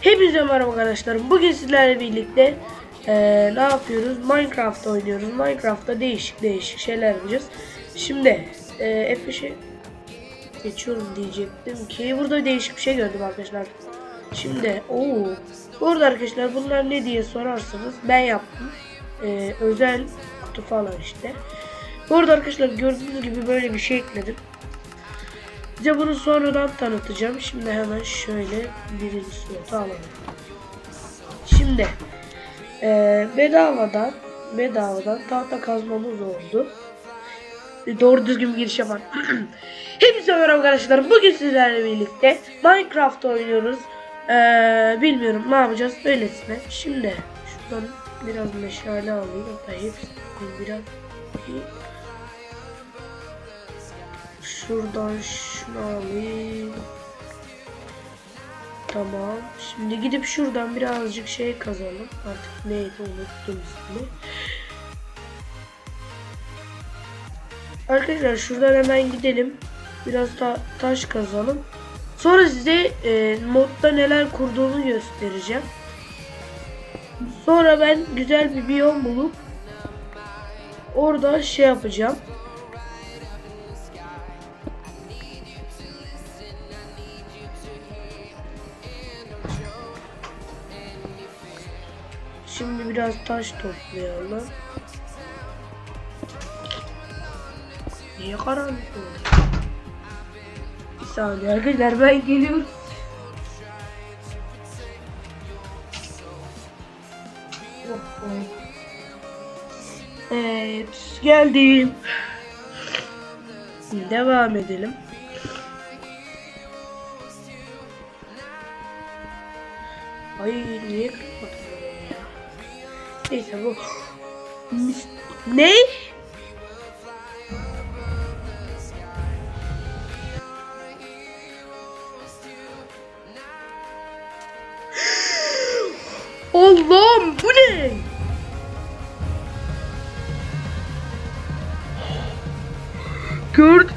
Hepinize merhaba arkadaşlar. Bugün sizlerle birlikte eee, ne yapıyoruz? Minecraft oynuyoruz. Minecraft'ta değişik değişik şeyler yapacağız. Şimdi eee F5'e geçiyorum diyecektim ki burada değişik bir şey gördüm arkadaşlar. Şimdi o burada arkadaşlar bunlar ne diye sorarsanız ben yaptım. Eee, özel kutu falan işte. Burada arkadaşlar gördüğünüz gibi böyle bir şey ekledim. Size bunu sonradan tanıtacağım. Şimdi hemen şöyle birinci slotu alalım. Şimdi eee bedavadan bedavadan tahta kazmamız oldu. E, Doğru düzgün bir giriş yapan. Hepinize merhaba arkadaşlar. Bugün sizlerle birlikte Minecraft oynuyoruz. Eee, bilmiyorum ne yapacağız öylesine. Şimdi şuradan biraz meşale alayım. Hatta hepsini biraz Şuradan şunu alayım. Tamam. Şimdi gidip şuradan birazcık şey kazalım. Artık neydi unuttum ismini. Arkadaşlar şuradan hemen gidelim. Biraz da taş kazalım. Sonra size e, modda neler kurduğumu göstereceğim. Sonra ben güzel bir biyom bulup orada şey yapacağım. Şimdi biraz taş toplayalım. Niye karanlık oldu? Bir saniye arkadaşlar ben geliyorum. Oh, oh. Evet geldim. Devam edelim. Mis- Ne? Allah'ım bu ne? Gördünüz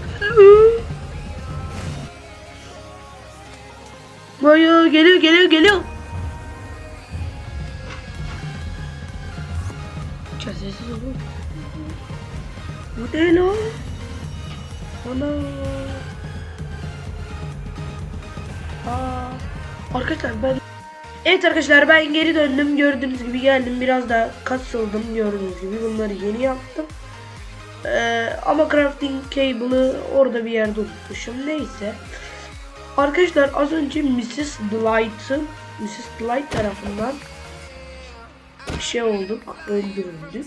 Arkadaşlar ben Evet arkadaşlar ben geri döndüm. Gördüğünüz gibi geldim. Biraz da kas oldum gördüğünüz gibi. Bunları yeni yaptım. Ee, ama crafting cable'ı orada bir yerde unutmuşum. Neyse. Arkadaşlar az önce Mrs. Delight'ın Mrs. Delight tarafından bir şey olduk. Öldürüldük.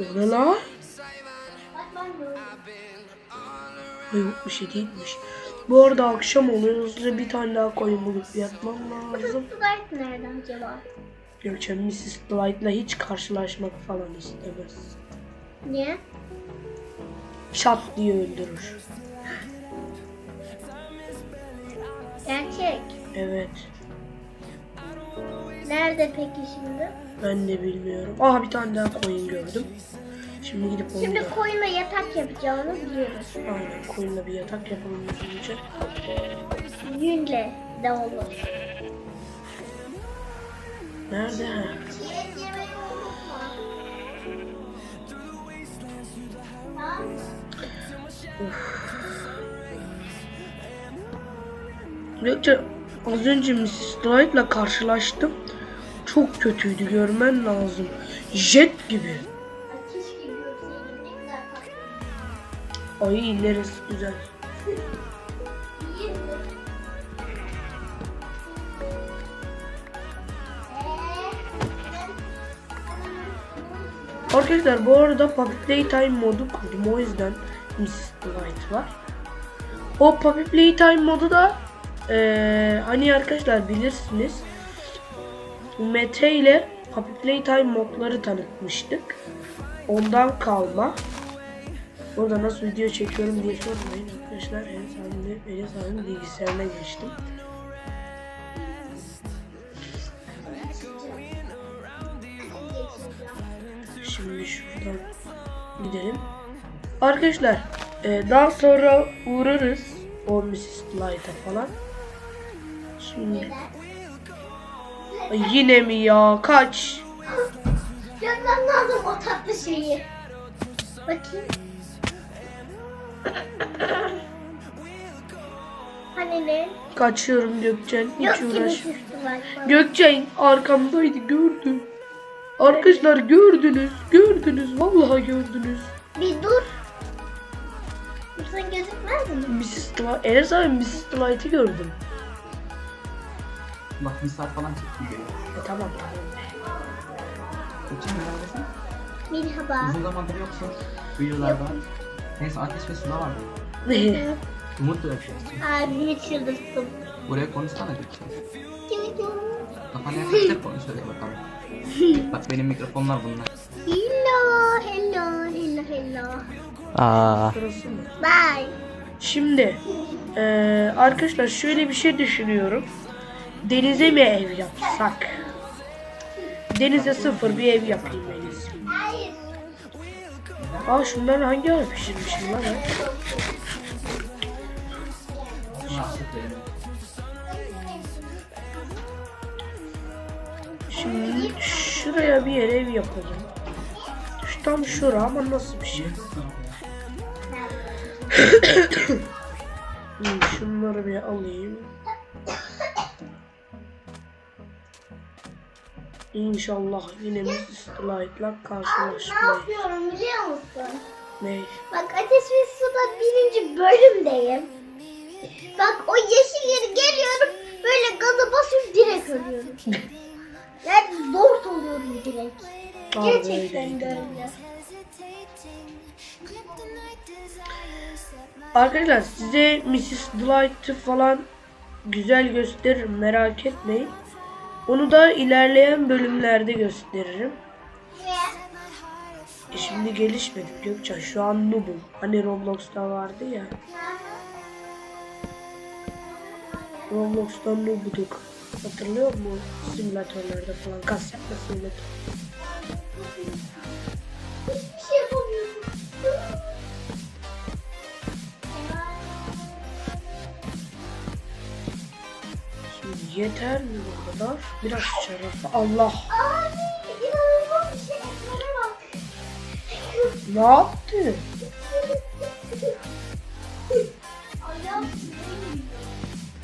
O ne la? Yok bir şey değilmiş. Bu arada akşam oluyor. Hızlıca bir tane daha koyun bulup yatmam lazım. Light nereden acaba? Gökçe Mrs. Delight'la hiç karşılaşmak falan istemez. Niye? Çat diye öldürür. Gerçek. Evet. Nerede peki şimdi? Ben de bilmiyorum. Aha bir tane daha koyun gördüm. Şimdi gidip onu Şimdi da... koyuna yatak yapacağını biliyoruz. Aynen koyunla bir yatak yapalım hızlıca. Yünle de olur. Nerede? Gökçe az önce Mrs. Delight'la karşılaştım. Çok kötüydü görmen lazım. Jet gibi. Tatlı. Ay ilerisi güzel. Arkadaşlar bu arada Puppy Playtime modu kurdum o yüzden Mrs. Delight var. O Puppy Playtime modu da eee, hani arkadaşlar bilirsiniz Mete ile Puppy Playtime modları tanıtmıştık. Ondan kalma. Burada nasıl video çekiyorum diye sormayın arkadaşlar. En sahibinde Enes abinin bilgisayarına geçtim. Şimdi şuradan gidelim. Arkadaşlar e, daha sonra uğrarız o Mrs. Light'a falan. Şimdi. Ay, yine mi ya? Kaç. Görmem lazım o tatlı şeyi. Bakayım. Hani ne? Kaçıyorum Gökçen. Hiç Yok gibi uğraş. bak. Gökçen arkamdaydı gördüm. Arkadaşlar gördünüz. Gördünüz. Vallahi gördünüz. Bir dur. Dursan gözükmez mi? Mrs. Dwight. Enes abi Mrs. Dwight'ı gördüm. Bak bir saat falan çekti geliyor. E, tamam tamam. Geçen neredesin? Merhaba. Uzun zamandır yoksun. Videolarda. Neyse ateş ve suda vardı. Umut da yapacağız. Abimi çıldırttım. Buraya konuşsana geçeceğiz. Kimi diyorum? Kafana yaklaşık konuş hadi bakalım. Bak benim mikrofonlar bunlar. Hello, hello, hello, hello. Aa. Bye. Şimdi eee, arkadaşlar şöyle bir şey düşünüyorum. Denize mi ev yapsak? Denize sıfır bir ev yapayım en iyisi. Hayır. Aa şunları hangi ara pişirmişim lan? Şimdi şuraya bir yere ev yapalım. Şu tam şura ama nasıl bir şey? Hmm, şunları bir alayım. İnşallah yine. Light'la Ne karşılaşmayız. yapıyorum biliyor musun? Ne? Bak Ateş ve Su'da birinci bölümdeyim. Bak o yeşil yeri geliyorum böyle gaza basıyorum direkt ölüyorum. Yani zor oluyorum direkt. Aa, Gerçekten böyle. Arkadaşlar size Mrs. Delight'ı falan güzel gösteririm merak etmeyin. Onu da ilerleyen bölümlerde gösteririm. E şimdi gelişmedim Gökçen şu an noob'um. Hani Roblox'ta vardı ya. Roblox'tan noob'duk. Hatırlıyor musun? Simülatörlerde falan kas yapma simülatör. Hiçbir şey yapamıyorum. Yeter mi bu kadar? Biraz şarap. Allah! Abi inanılmaz bir şey. Bana bak. Ne yaptı? Ayağım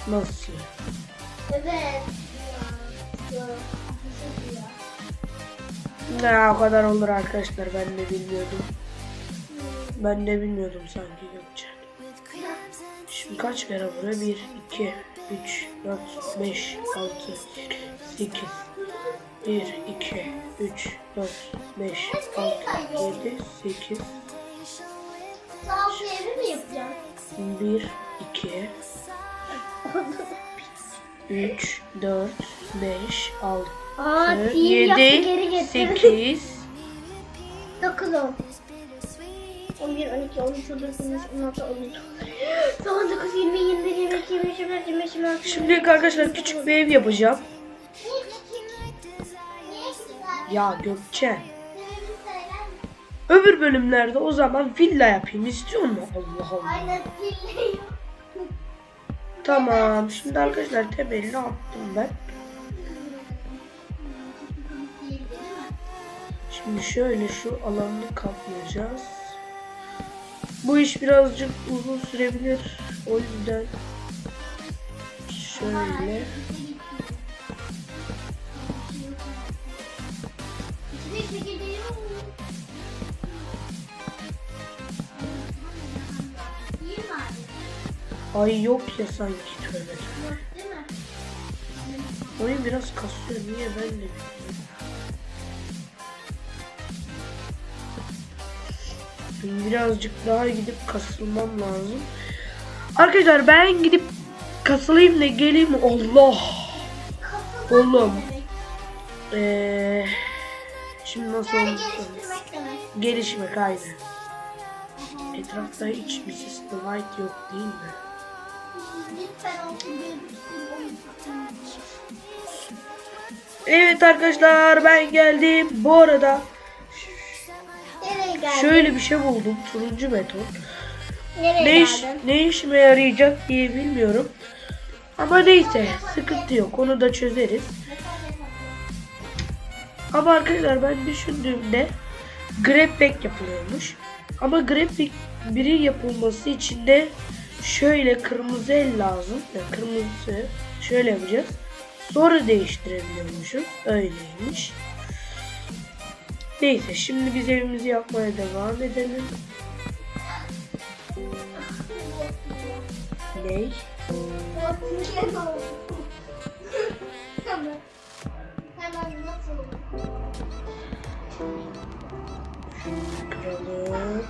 Nasıl? Evet. Ne o kadar olur arkadaşlar ben de bilmiyordum. Ben de bilmiyordum sanki Gökçe. Şimdi kaç kere buraya? 1, 2, 3, 4, 5, 6, 8, 1, 2, 3, 4, 5, 6, 7, 8, Sağ evi mi yapacağız? 1, 2, 3, 4, 5, 6, Aa, sihir yaptı geri 7, getirdi. 8, 9 10. 11, 12, 13, 14, 15, 16, 17. 19, 20, 21, 22, 23, 24, 25, 26. Şimdi arkadaşlar küçük bir ev yapacağım. Ya Gökçe. Öbür bölümlerde o zaman villa yapayım istiyor mu? Allah Allah. Tamam. Şimdi arkadaşlar temelini attım ben. Şimdi şöyle şu alanını kaplayacağız. Bu iş birazcık uzun sürebilir. O yüzden şöyle ay yok ya sanki tövbe. Oyun biraz kasıyor. Niye ben de bilmiyorum. Birazcık daha gidip kasılmam lazım. Arkadaşlar ben gidip kasılayım da geleyim. Allah. Kasılmak Oğlum. demek? Ee, şimdi nasıl Yani olmuş? demek. Gelişmek aynı. Etrafta hiç Mrs. Dwight yok değil mi? Bir olsun. Evet arkadaşlar ben geldim. Bu arada Nereye geldin? şöyle bir şey buldum. Turuncu. Nereye Ne, iş, geldin? ne işime yarayacak diye bilmiyorum. Ama neyse sıkıntı yok onu da çözeriz. Ama arkadaşlar ben düşündüğümde grab pack yapılıyormuş. Ama grab pack biri yapılması için de şöyle kırmızı el lazım. Yani kırmızı şöyle yapacağız. Sonra değiştirebiliyormuşuz. Öyleymiş. Neyse şimdi biz evimizi yapmaya devam edelim. Ney? Nasıl? Kıralım.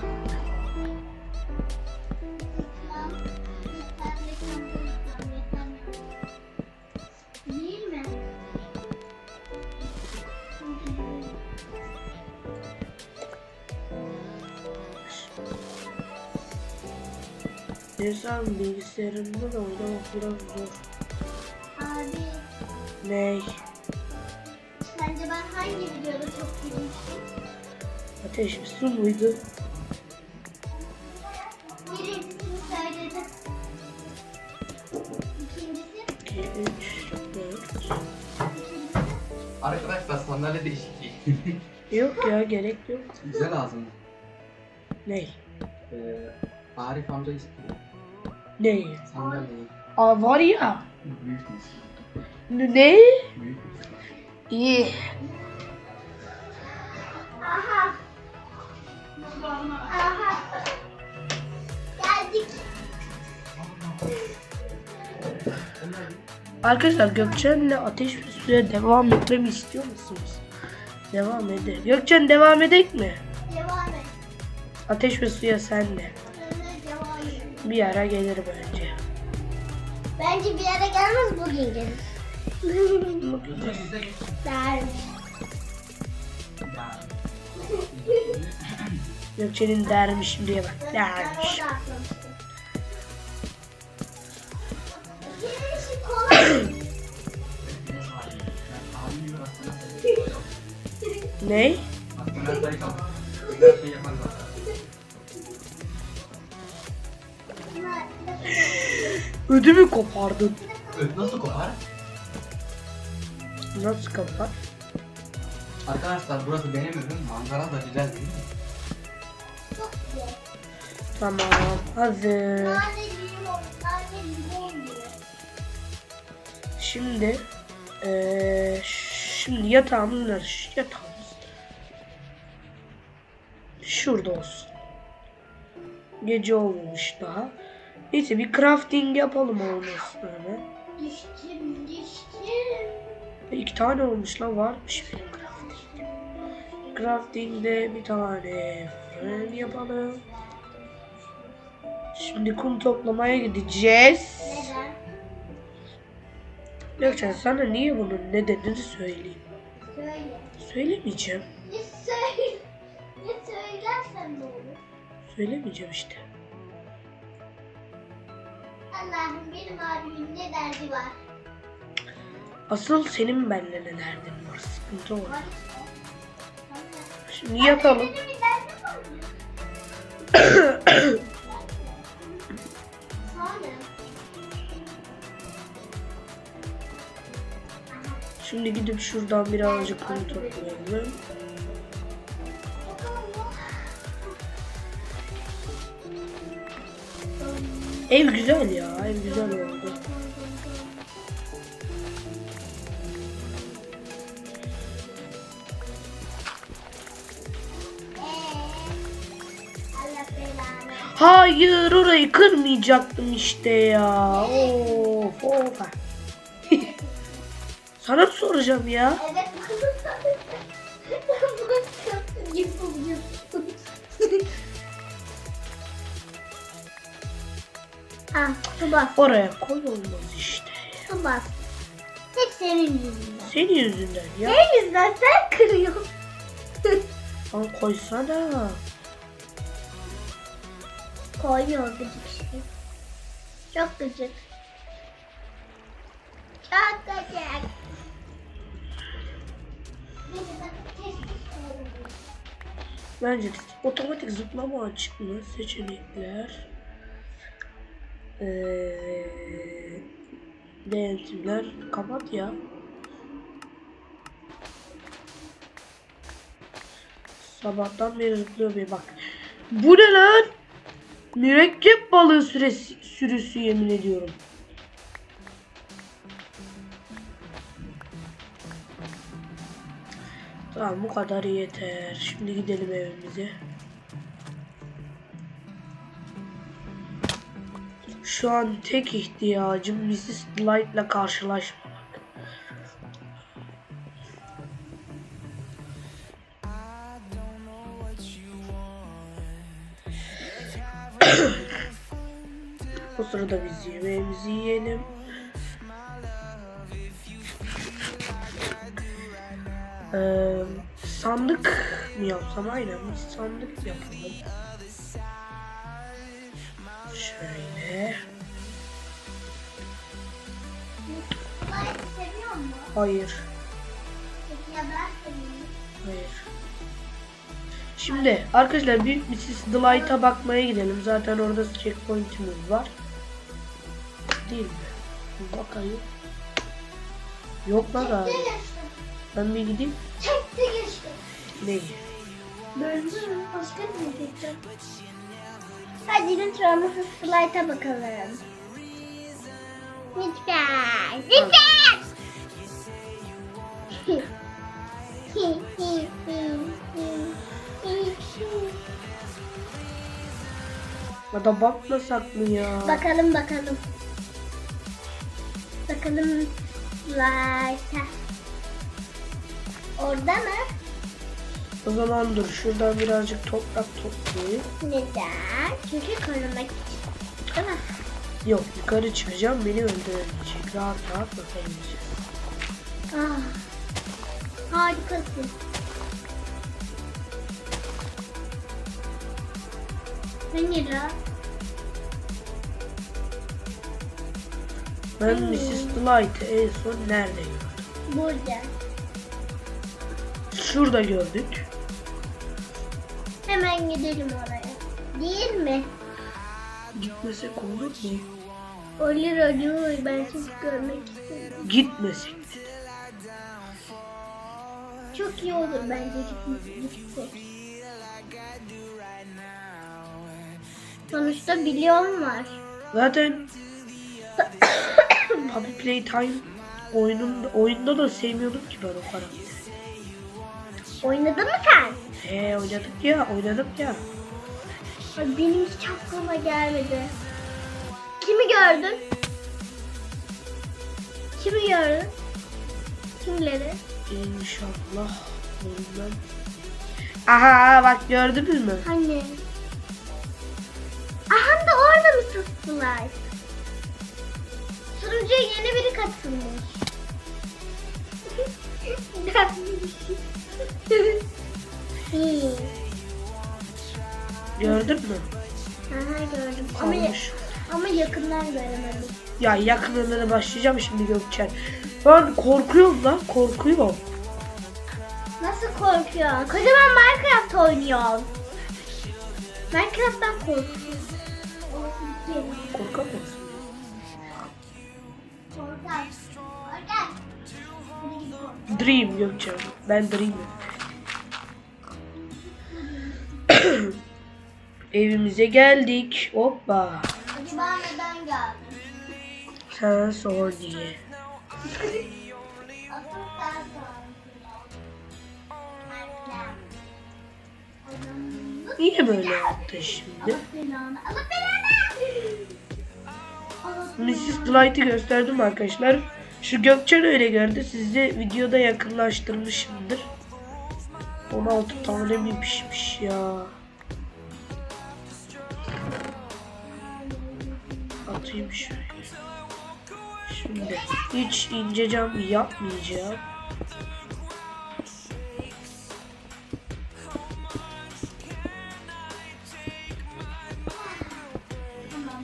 İnsan bilgisayarında da oynamak biraz zor. Abi Ney? sence ben hangi videoda çok gülmüştüm? Ateş bir su muydu? Birincisini söyledim. İkincisi, 2, 3, 4. ikincisi. Arkadaşlar sandalye değişikliği. Yok ya gerek yok. Güzel lazım. Ney? Ee, Arif amca istiyor. Ney? Sandalyeyi. Aa var ya. Büyükmüş. Ne? Büyükmüş. İyi. Aha. Aha. Geldik. Arkadaşlar Gökçen'le ateş ve suya devam etmemi istiyor musunuz? Devam edelim. Gökçen devam edek mi? Devam et. Ateş ve suya senle. Bir ara gelir bence. Bence bir yere gelmez bugün gelir. Dermiş. Gökçen'in dermiş diye bak. Dermiş. Ne? Ödümü kopardın. Nasıl kopar? Nasıl kopar? Arkadaşlar burası benim evim. Manzara da güzel değil mi? Tamam. Hazır. Şimdi eee şimdi yatağımız nerede? Yatağımız şurada olsun. Gece olmamış daha. Neyse bir crafting yapalım olmasın hemen. Düştüm, düştüm. İki tane olmuş lan varmış benim crafting. Crafting'de bir tane fırın yapalım. Şimdi kum toplamaya gideceğiz. Neden? Gökçen sana niye bunun nedenini söyleyeyim. Söyle. Söylemeyeceğim. Ne söyle? Ne söylersen ne olur? Söylemeyeceğim işte. Allah'ım benim abimin ne derdi var? Asıl senin benimle ne derdin var? Sıkıntı. Var işte. Şimdi yatalım. Şimdi gidip şuradan birazcık kum toplayalım. Ev güzel ya. Ev güzel oldu. Hayır orayı kırmayacaktım işte ya. Of of. Sana soracağım ya? Ah, su bas, Oraya koy olmaz işte. su bas. Hep senin yüzünden. Senin yüzünden ya. Senin yüzünden sen kırıyorsun. Lan koysana. Koyuyor gıcık şey. Çok gıcık. Çok gıcık. Bence de otomatik zıplama açık mı? Seçenekler. Ee, Denetimler kapat ya. Sabahtan beri zıplıyor bir bak. Bu ne lan? Mürekkep balığı süresi, sürüsü yemin ediyorum. Tamam bu kadar yeter. Şimdi gidelim evimize. Şu an tek ihtiyacım Mrs. Light'la karşılaşmamak. o sırada biz yemeğimizi yiyelim. Ee, sandık mı yapsam? Aynen sandık yapalım. Şöyle. Hayır. Hayır. Şimdi arkadaşlar Büyük Mrs. Delight'a bakmaya gidelim. Zaten orada checkpoint'imiz var. Değil mi? Bir Bakayım. Yok lan abi. Ben bir gideyim. Çekti geçti. Ne? Böldü mü? Başka bir şey. Hadi Mrs. Slight'a bakalım. Lütfen. Lütfen. Ya da bakmasak mı ya? bakalım bakalım. Bakalım Slight'a. Orada mı? O zaman dur şuradan birazcık toprak toplayayım. Neden? Çünkü korumak için. Değil mi? Yok yukarı çıkacağım beni öldüremeyecek. Rahat rahat bakamayacağız. Ah, harikasın. Ra? Ben Mrs. Delight'ı en son nerede gördüm? Burada. Şurada gördük. Hemen gidelim oraya. Değil mi? Gitmesek olur mu? Olur olur. Ben sizi görmek istedim. Gitmesek. Çok iyi olur bence gitmek gitsek. Sonuçta milyon var. Zaten Puppy Playtime oyununda, oyunda da sevmiyordum ki ben o karakteri. Oynadın mı sen? He oynadık ya oynadık ya. Ay, Benim hiç aklıma gelmedi. Kimi gördün? Kimi gördün? Kimleri? İnşallah oyundan. Aha bak gördünüz mü? Hani? Aha da orada mı tuttular? Sunucuya yeni biri katılmış. İyi. Gördün mü? Aha gördüm. Ama, Kalmış. ama yakından göremedim. Ya yakınlarına başlayacağım şimdi Gökçen. Ben korkuyorum lan korkuyorum. Nasıl korkuyorsun? Kocaman Minecraft oynuyorsun. Minecraft'tan korkuyorum. Korkar mısın? Korkar. Dream Gökçen. Ben Dream'im. Evimize geldik. Hoppa. Acaba neden geldin? Sen sor diye. Niye böyle yaptın şimdi? Mrs. Delight'ı gösterdim arkadaşlar. Şu Gökçen öyle gördü. Siz de videoda yakınlaştırmışımdır. 16 tane mi pişmiş ya? Atayım şöyle. Şimdi hiç ince cam yapmayacağım. Tamam,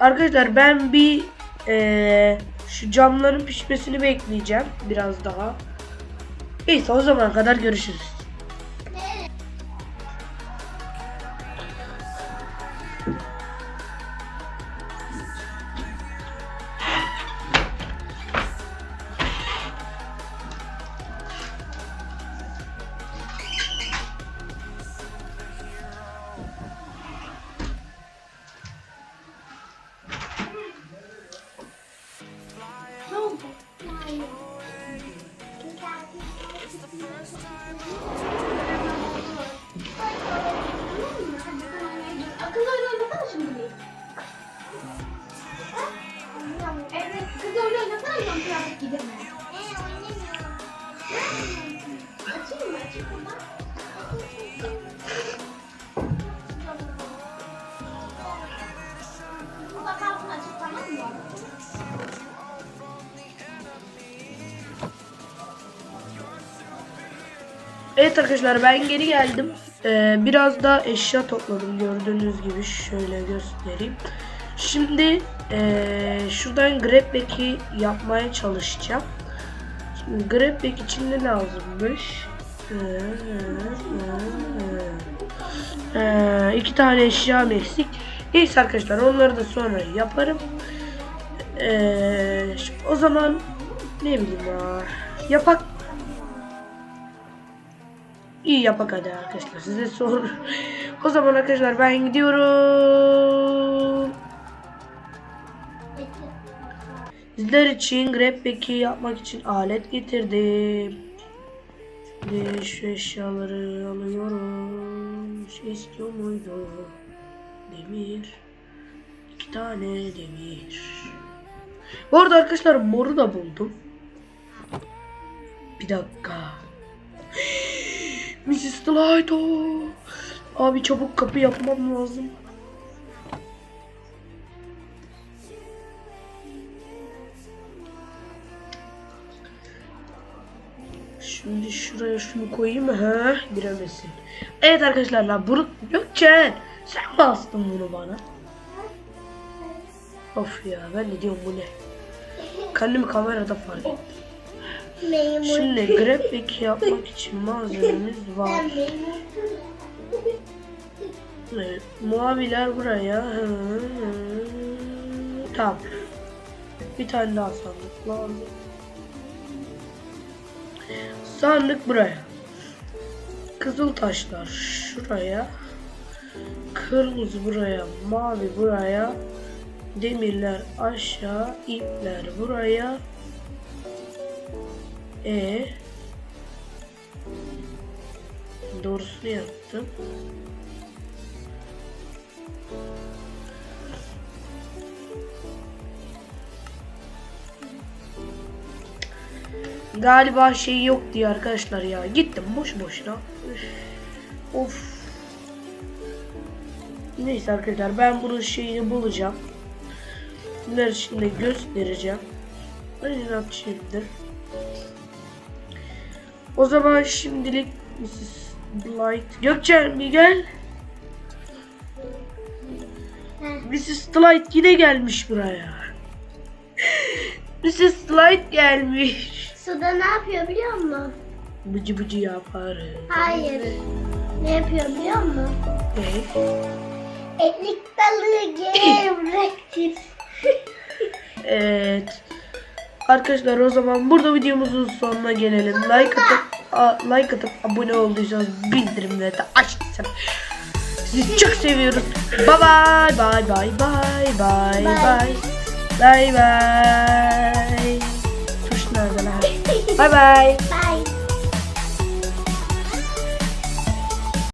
Arkadaşlar ben bir eee, şu camların pişmesini bekleyeceğim biraz daha. Neyse o zamana kadar görüşürüz. Akıl oyunu oynasana şimdi bir. Ha? Evet arkadaşlar ben geri geldim. Ee, biraz da eşya topladım gördüğünüz gibi şöyle göstereyim. Şimdi ee, şuradan grab bag'i yapmaya çalışacağım. Şimdi grab bag için ne lazımmış? Ee, ee, iki tane eşya eksik. Neyse arkadaşlar onları da sonra yaparım. Ee, o zaman ne bileyim ya yapak İyi yapak hadi arkadaşlar size sor. O zaman arkadaşlar ben gidiyorum. Sizler için grab peki yapmak için alet getirdim. Şimdi şu eşyaları alıyorum. Şey istiyor muydu? Demir. İki tane demir. Bu arada arkadaşlar moru da buldum. Bir dakika. Mrs. Lighto. Abi çabuk kapı yapmam lazım. Şimdi şuraya şunu koyayım? Ha, giremesin. Evet arkadaşlar lan bunu Gökçen sen bastın bunu bana. Of ya ben ne diyorum bu ne? Kendimi kamerada fark ettim. Memur. Şimdi grafik yapmak için malzememiz var. Evet, muaviler buraya. Tamam. Bir tane daha sandık lazım. Sandık buraya. Kızıl taşlar şuraya. Kırmızı buraya, mavi buraya. Demirler aşağı, ipler buraya. E Doğrusunu yaptım. Galiba şey yok diye arkadaşlar ya. Gittim boş boşuna. Of. Neyse arkadaşlar ben bunun şeyini bulacağım. Bunları şimdi göstereceğim. Aynen şimdi. O zaman şimdilik Mrs. Blight. Gökçen bir gel. Mrs. Blight yine gelmiş buraya. Mrs. Blight gelmiş. Suda ne yapıyor biliyor musun? Bıcı bıcı yaparım. Hayır. Ne yapıyor biliyor musun? Ne? Etlik balığı gevrektir. Evet. Arkadaşlar o zaman burada videomuzun sonuna gelelim. Like atıp a- like atıp abone olduysanız bildirimleri de açtım. Sizi çok seviyoruz. Bye bye bye bye bye bye bye. Bye bye. Tuş nerede lan? Bye bye. Bye